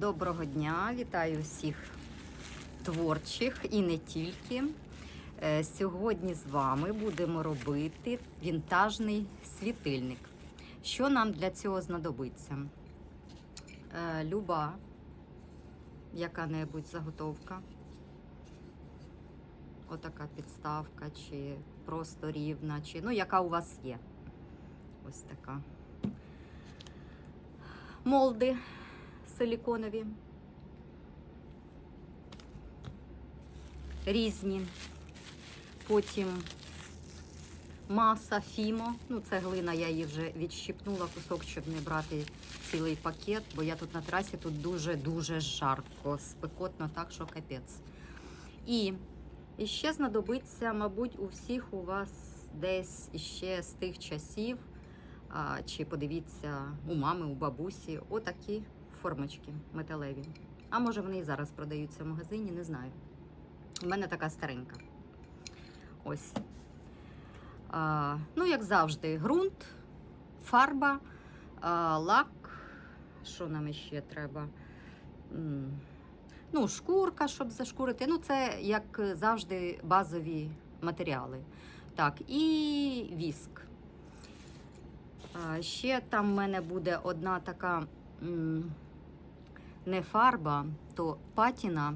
Доброго дня, вітаю всіх творчих і не тільки. Е, Сьогодні з вами будемо робити вінтажний світильник. Що нам для цього знадобиться? Е, Люба, яка-небудь заготовка. Отака підставка, чи просто рівна, чи ну, яка у вас є. Ось така. Молди силіконові. Різні. Потім маса Фімо. Ну, це глина, я її вже відщипнула кусок, щоб не брати цілий пакет, бо я тут на трасі тут дуже-дуже жарко, спекотно, так що капець. І, і ще знадобиться, мабуть, у всіх у вас десь іще з тих часів, а, чи подивіться у мами, у бабусі, отакі формочки металеві. А може вони і зараз продаються в магазині, не знаю. У мене така старенька. Ось. А, ну, як завжди, ґрунт, фарба, а, лак. Що нам ще треба? Ну, шкурка, щоб зашкурити. Ну, це, як завжди, базові матеріали. Так, і віск. А, ще там в мене буде одна така не фарба, то патіна.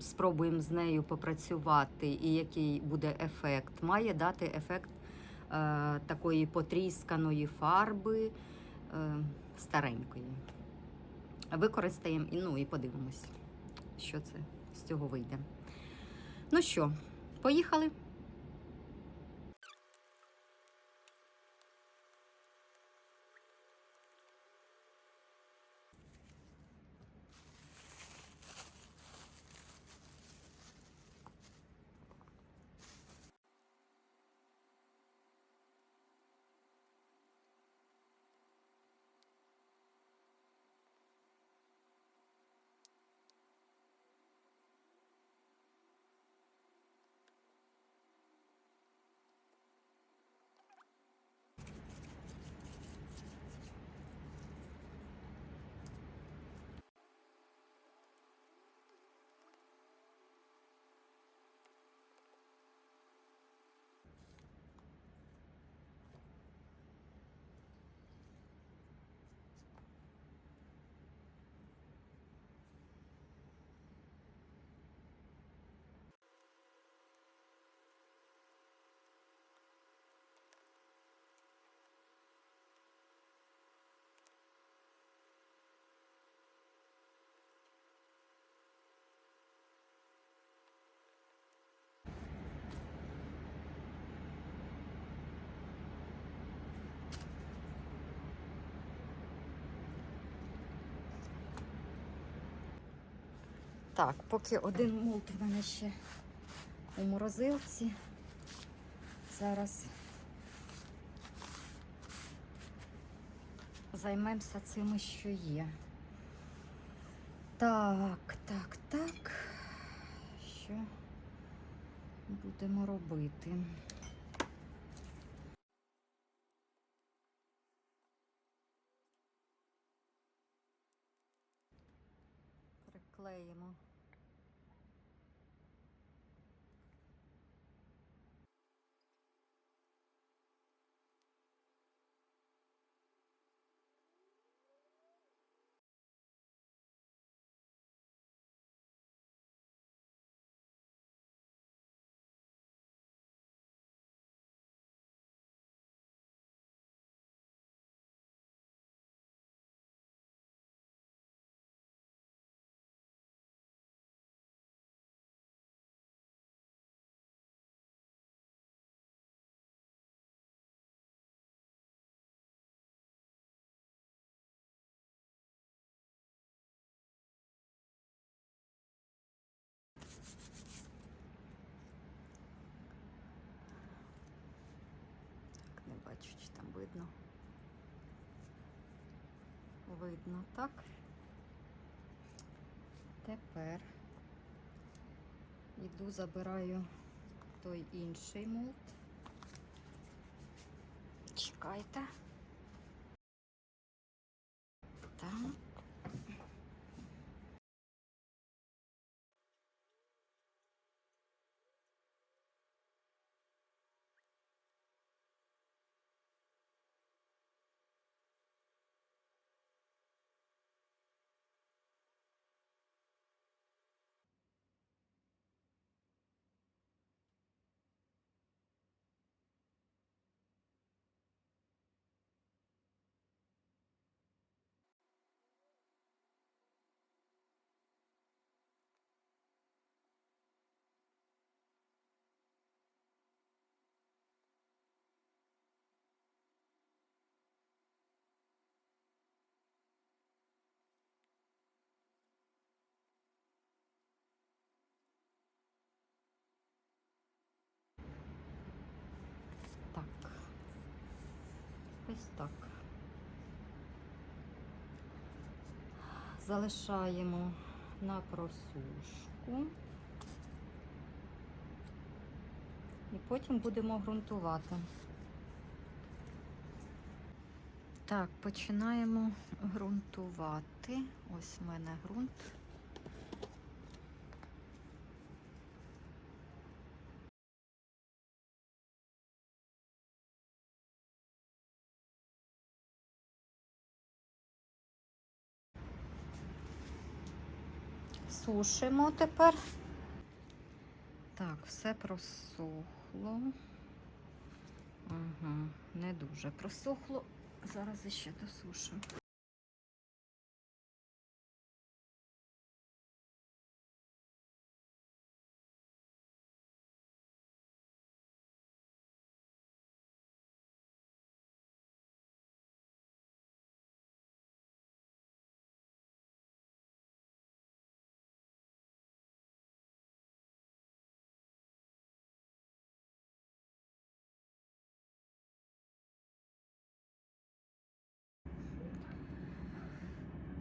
Спробуємо з нею попрацювати, і який буде ефект. Має дати ефект е, такої потрісканої фарби е, старенької. Використаємо ну, і подивимось, що це з цього вийде. Ну що, поїхали? Так, поки один молот у мене ще у морозилці. Зараз займемося цим, що є. Так, так, так. Що будемо робити? Приклеїмо. Так, не бачу, чи там видно. Видно, так. Тепер йду, забираю той інший молд. Чекайте. Так. Якось так. Залишаємо на просушку. І потім будемо ґрунтувати. Так, починаємо ґрунтувати. Ось в мене ґрунт. Сушимо тепер. Так, все просохло. Ага, не дуже просохло. Зараз іще досушимо.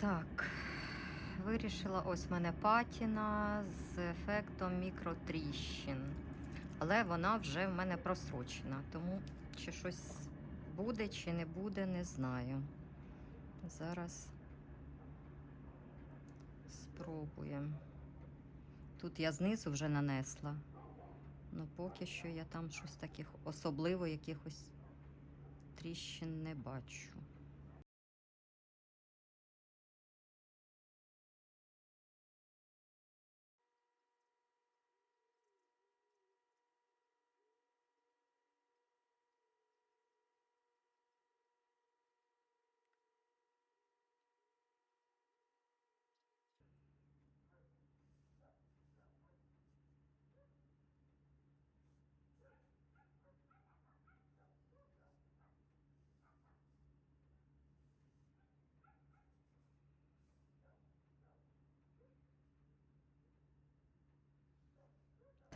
Так, вирішила ось в мене патіна з ефектом мікротріщин. Але вона вже в мене просрочена, тому чи щось буде, чи не буде, не знаю. Зараз спробуємо. Тут я знизу вже нанесла. Ну, поки що я там щось таких особливо якихось тріщин не бачу.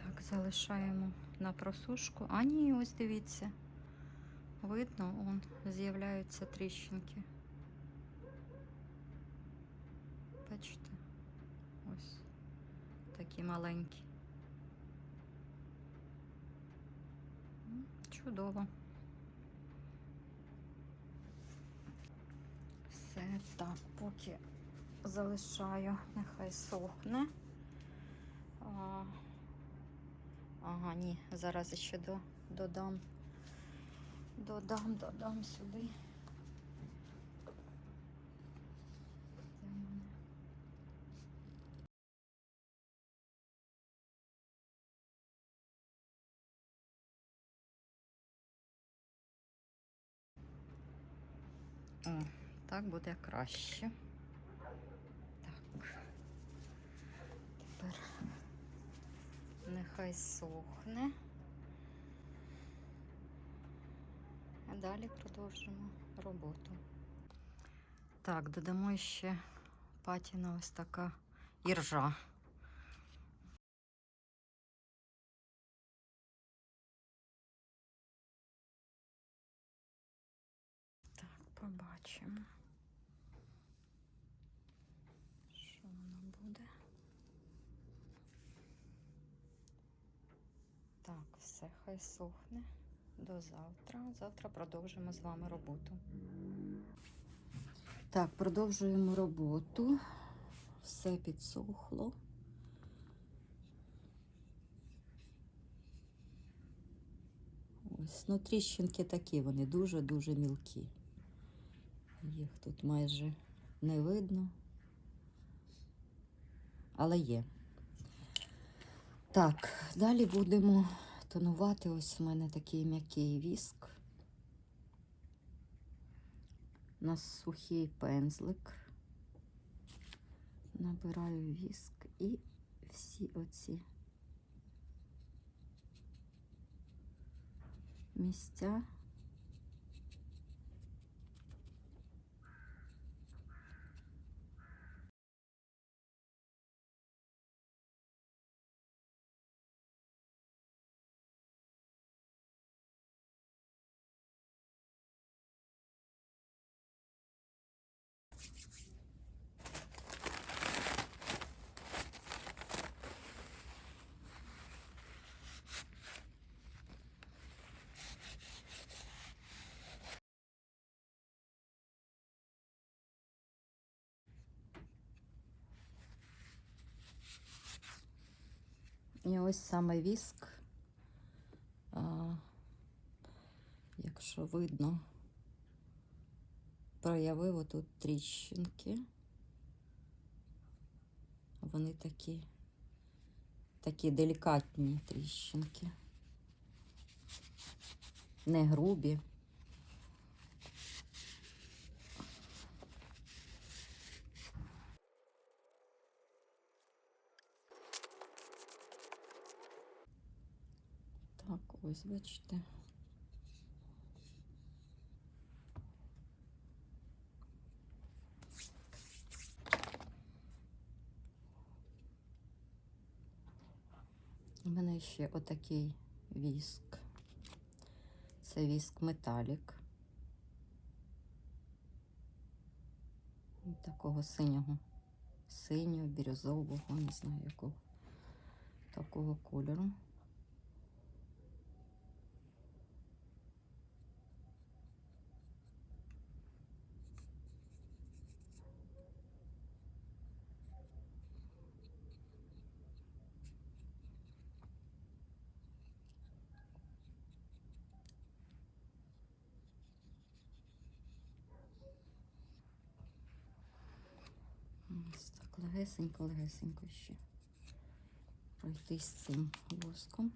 Так, залишаємо на просушку. А ні, ось дивіться. Видно, он з'являються тріщинки. Бачите? Ось такі маленькі. Чудово. Все так, поки залишаю, нехай сохне. А, Ага, ні, зараз ще до, додам. Додам, додам сюди. О, так буде краще. Так. Тепер нехай сохне. А далі продовжимо роботу. Так, додамо ще патіна ось така іржа. Так, побачимо. Що воно буде? Так, все, хай сохне до завтра. Завтра продовжимо з вами роботу. Так, продовжуємо роботу. Все підсохло. Ось, ну тріщинки такі, вони дуже-дуже мілкі. Їх тут майже не видно. Але є. Так, далі будемо тонувати. Ось у мене такий м'який віск. На сухий пензлик. Набираю віск і всі оці місця І ось саме віск. А, якщо видно, проявив отут тріщинки. Вони такі, такі делікатні тріщинки. Не грубі. Так, ось бачите. У мене ще отакий віск. Це віск металік. Такого синього, синього, бірюзового, не знаю якого такого кольору. Ось так легесенько, легесенько ще пройти з цим воском.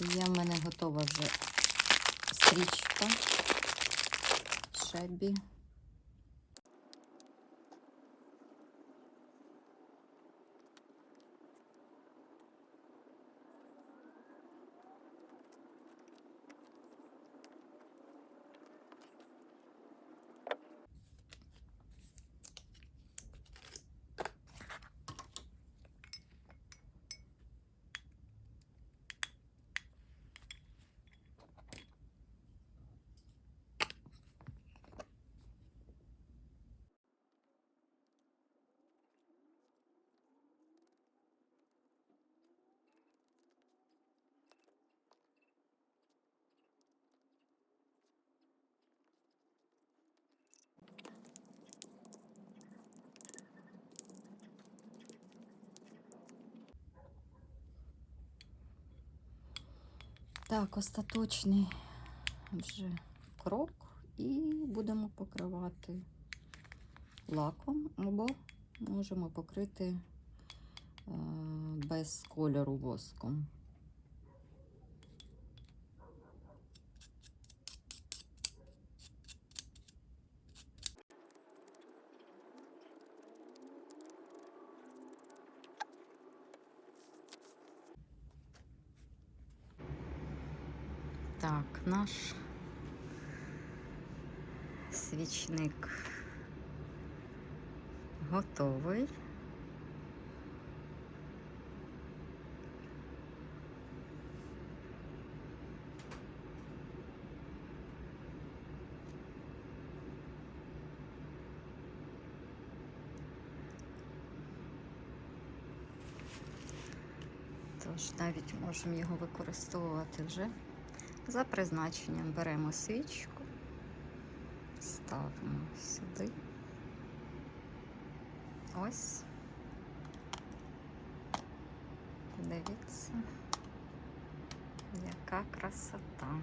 Є в мене готова вже стрічка шебі. Так, остаточний вже крок і будемо покривати лаком або можемо покрити е, без кольору воском. Так, наш свічник готовий. Тож навіть можемо його використовувати вже за призначенням беремо свічку, ставимо сюди. Ось. Дивіться, яка красота.